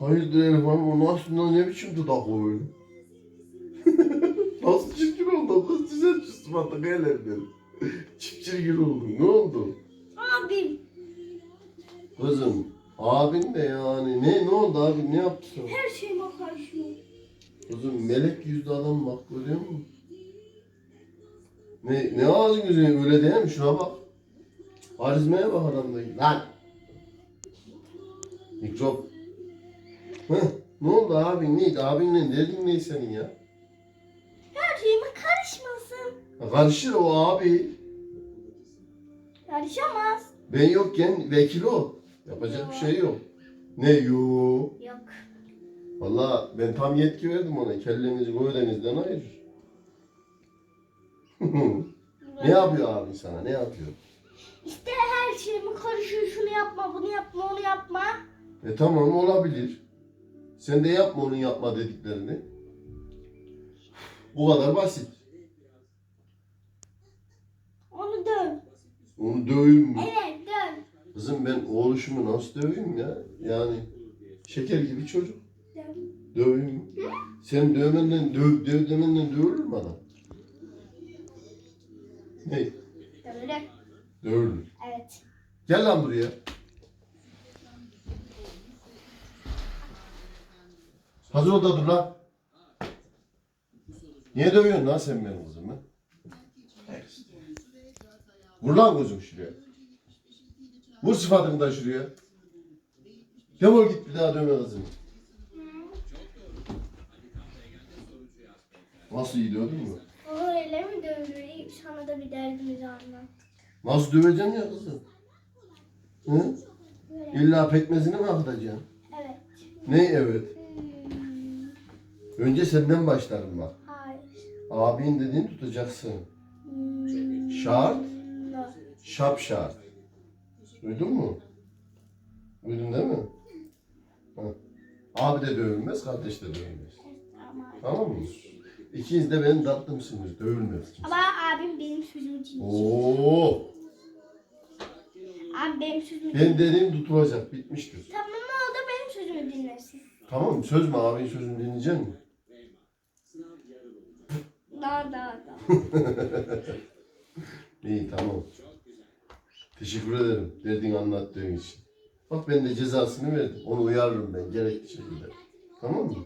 Hayırdır o aslında ne biçim dudak o öyle? Nasıl çirkin oldu kız güzel şu sıfatı ellerden. Çirkin oldun ne oldu? Abim Kızım abin de yani ne ne oldu abi ne yaptı sana? her şeyime karışıyor. Kızım melek yüzlü adam bak görüyor musun? Ne, ne ağzın gözüne öyle değil mi? Şuna bak. Karizmaya bak adamda. Lan! Mikrop. Heh, ne oldu abi? Neydi? Abinle derdin ne senin ya? Her şeyime karışmasın. ya? Karışır o abi. Karışamaz. Ben yokken vekil o. Yapacak bir şey yok. Ne yo? Yok. Valla ben tam yetki verdim ona. Kellenizi gövdenizden ayırır. ne yapıyor abi sana? Ne yapıyor? İşte her şeyime karışıyor. Şunu yapma, bunu yapma, onu yapma. E tamam olabilir. Sen de yapma onun yapma dediklerini. Bu kadar basit. Onu döv. Onu döveyim mi? Evet döv. Kızım ben oğluşumu nasıl döveyim ya? Yani şeker gibi çocuk. Döv. Döveyim mi? Sen dövmenden, döv, döv demenden dövülür mü adam? Ne? Dövülür. Dövülür. Evet. Gel lan buraya. Hazır ol da dur lan. Niye dövüyorsun lan sen benim kızımı? Vur lan gözüm şuraya. Vur sıfatını da şuraya. Defol git bir daha dövme kızımı. Nasıl iyi dövdün mü? O öyle mi dövülür? Sana da bir derdimizi anlat. Nasıl döveceksin ya kızım? Hı? Böyle. İlla pekmezini mi akıtacaksın? Evet. Ne evet? Önce senden başlarım bak. hayır. Abin dediğini tutacaksın. Hmm, Şart, no. şap şart. Duydun mu? Duydun değil mi? Ha. Abi de dövülmez, kardeş de dövülmez. Ama, Tamam mı? İkiniz de benim tatlımsınız, dövülmez kimse. ama abim benim sözümü dinleyecek. Oo, Abi benim sözümü ben dediğim tutulacak, bitmiştir. Tamam ama o da benim sözümü dinlesin. Tamam? Söz mü abinin sözünü dinleyecek misin? Daha daha daha. İyi tamam. Teşekkür ederim derdini anlattığın için. Bak ben de cezasını verdim. Onu uyarırım ben gerekli şekilde. Tamam mı?